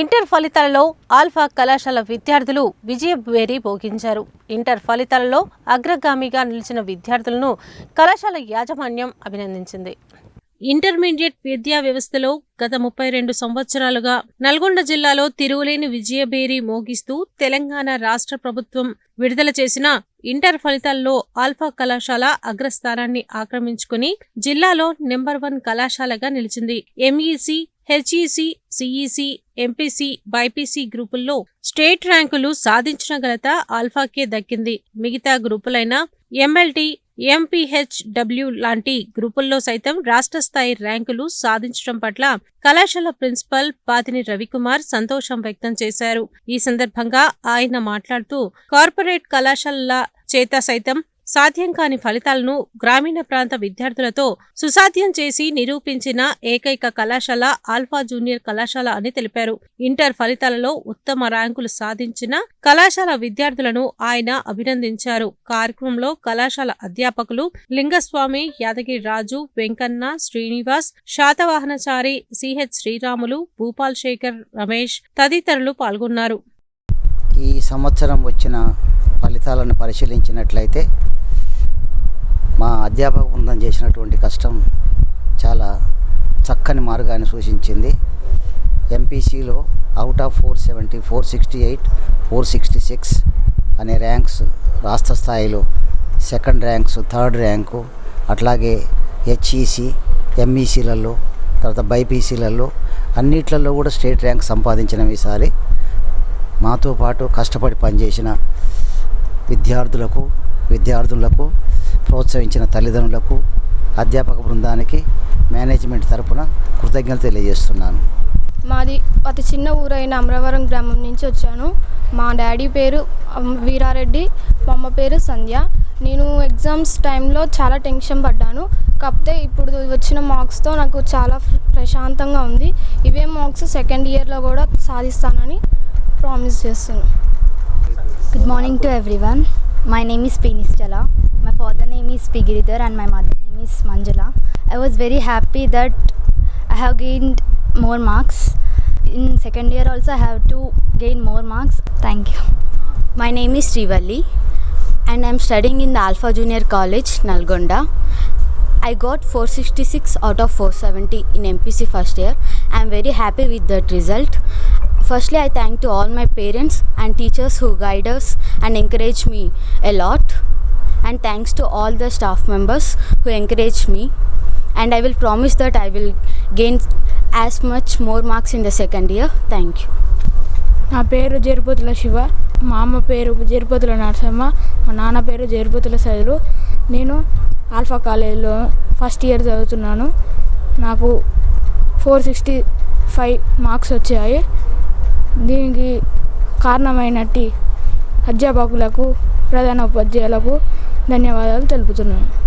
Inter ఫలితాలలో alpha కళాశాల విద్యార్థులు విజయభేరి భోగించారు. ఇంటర్ ఫలితాలలో అగ్రగామిగా నిలిచిన విద్యార్థులను కళాశాల యాజమాన్యం అభినందించింది. ఇంటర్మీడియట్ విద్యా వ్యవస్థలో గత ముప్పై రెండు సంవత్సరాలుగా నల్గొండ జిల్లాలో తిరుగులేని విజయభేరి మోగిస్తూ తెలంగాణ రాష్ట్ర ప్రభుత్వం విడుదల చేసిన ఇంటర్ ఫలితాల్లో ఆల్ఫా కళాశాల అగ్రస్థానాన్ని ఆక్రమించుకుని జిల్లాలో నెంబర్ వన్ కళాశాలగా నిలిచింది. MEC HEC CEC MPC BiPC గ్రూపుల్లో స్టేట్ ర్యాంకులు సాధించిన ఘనత ఆల్ఫాకే దక్కింది. మిగతా గ్రూపులైన ఎంఎల్టీ ఎంపీహెచ్డబ్ల్యూ లాంటి గ్రూపుల్లో సైతం రాష్ట్ర స్థాయి ర్యాంకులు సాధించడం పట్ల కళాశాల ప్రిన్సిపల్ పాతిని రవికుమార్ సంతోషం వ్యక్తం చేశారు. ఈ సందర్భంగా ఆయన మాట్లాడుతూ కార్పొరేట్ కళాశాలల చేత సైతం సాధ్యం కాని ఫలితాలను గ్రామీణ ప్రాంత విద్యార్థులతో సుసాధ్యం చేసి నిరూపించిన ఏకైక కళాశాల ఆల్ఫా జూనియర్ కళాశాల అని తెలిపారు. ఇంటర్ ఫలితాలలో ఉత్తమ ర్యాంకులు సాధించిన కళాశాల విద్యార్థులను ఆయన అభినందించారు. కార్యక్రమంలో కళాశాల అధ్యాపకులు లింగస్వామి యాదగిరి రాజు వెంకన్న శ్రీనివాస్ శాతవాహనచారి సిహెచ్ శ్రీరాములు భూపాల్ శేఖర్ రమేష్ తదితరులు పాల్గొన్నారు. ఈ సంవత్సరం వచ్చిన ఫలితాలను పరిశీలించినట్లయితే అధ్యాపక బృందం చేసినటువంటి కష్టం చాలా చక్కని మార్గాన్ని సూచించింది. ఎంపీసీలో out of four seventy four sixty eight four sixty six అనే ర్యాంక్స్ రాష్ట్ర స్థాయిలో సెకండ్ ర్యాంక్స్ థర్డ్ ర్యాంకు అట్లాగే హెచ్ఈసి ఎంఈసీలలో తర్వాత బైపీసీలలో అన్నిట్లలో కూడా స్టేట్ ర్యాంక్ సంపాదించిన ఈసారి. మాతో పాటు కష్టపడి పనిచేసిన విద్యార్థులకు విద్యార్థులకు ప్రోత్సహించిన తల్లిదండ్రులకు అధ్యాపక బృందానికి మేనేజ్మెంట్ తరపున కృతజ్ఞతలు తెలియజేస్తున్నాను. మాది అతి చిన్న ఊరైన అమరవరం గ్రామం నుంచి వచ్చాను. మా డాడీ పేరు వీరారెడ్డి మా అమ్మ పేరు సంధ్య. నేను ఎగ్జామ్స్ టైంలో చాలా టెన్షన్ పడ్డాను. కాకపోతే ఇప్పుడు వచ్చిన మార్క్స్తో నాకు చాలా ప్ర- ప్రశాంతంగా ఉంది. ఇవే మార్క్స్ సెకండ్ ఇయర్లో కూడా సాధిస్తానని ప్రామిస్ చేస్తున్నాను. Good morning to everyone. My name is P. Father name is P. Giridhar and my mother name is Manjula. I was very happy that I have gained more marks. In second year also I have to gain more marks. Thank you. My name is Srivalli and I'm studying in the Alpha Junior College, Nalgonda. I got 466 out of 470 in MPC first year. I'm very happy with that result. Firstly, I thank to all my parents and teachers who guide us and encourage me a lot. And thanks to all the staff members who encourage me. And I will promise that I will gain as much more marks in the second year. Thank you. నా పేరు జేరుపోతుల శివ మా అమ్మ పేరు జేరుపోతుల నరసమ్మ మా నాన్న పేరు జేరుపోతుల సైదులు నేను alpha కాలేజీలో ఫస్ట్ ఇయర్ చదువుతున్నాను నాకు ఫోర్ సిక్స్టీ ఫైవ్ మార్క్స్ వచ్చాయి దీనికి కారణమైనట్టి అధ్యాపకులకు ప్రధాన ఉపాధ్యాయులకు ధన్యవాదాలు తెలుపుతున్నాను.